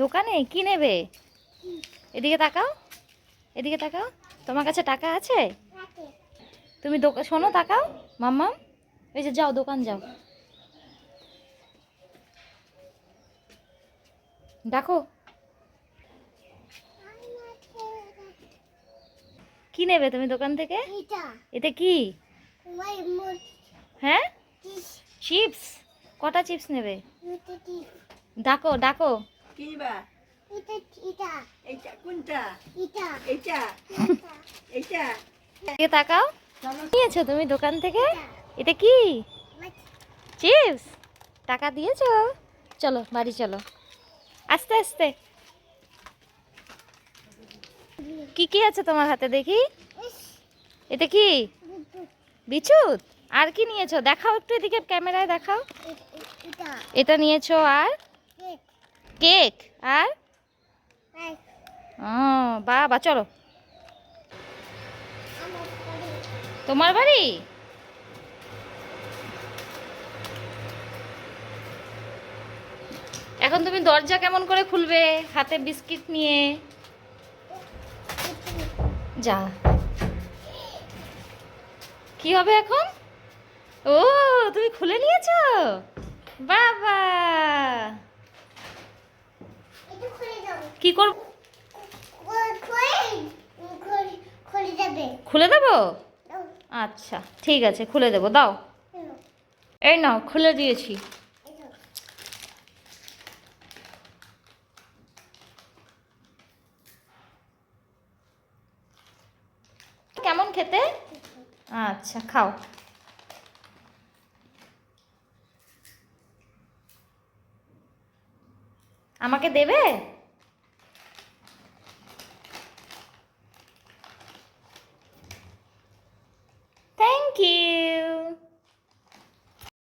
দোকানে? কি নেবে? এদিকে তাকাও। এদিকে তাকাও। তোমার কাছে টাকা আছে? তুমি দোকান শোনো তাকাও। মাম্মা এই যে যাও দোকান যাও। দেখো কি নেবে তুমি দোকান থেকে? এটা এতে কি? হ্যাঁ? চিপস। কটা চিপস নেবে? ডাকো ডাকো। কিবা এটা এটা। এইটা কোনটা? এটা। এইটা। এটা এইটা তাকাও। নিয়েছো তুমি দোকান থেকে? এটা। কি? চিপস? টাকা দিয়েছ? চলো বাড়ি চলো। আস্তে আস্তে। কি কি আছে তোমার হাতে দেখি? এটা কি? বিচুত আর কি নিয়েছো? দেখাও একটু এদিকে ক্যামেরায় দেখাও। এটা। এটা নিয়েছো আর? কেক আর? ও, বাবা, চলো। তোমার বাড়ি? এখন তুমি দরজা কেমন করে খুলবে? হাতে বিস্কিট নিয়ে। যা। কি হবে এখন? ও, তুমি খুলে নিয়েছো? বাবা! কি করব খুলে দেবো? আচ্ছা ঠিক আছে, খুলে দেবো, দাও। এই নাও, খুলে দিয়েছি। কেমন খেতে? আচ্ছা খাও। আমাকে দেবে?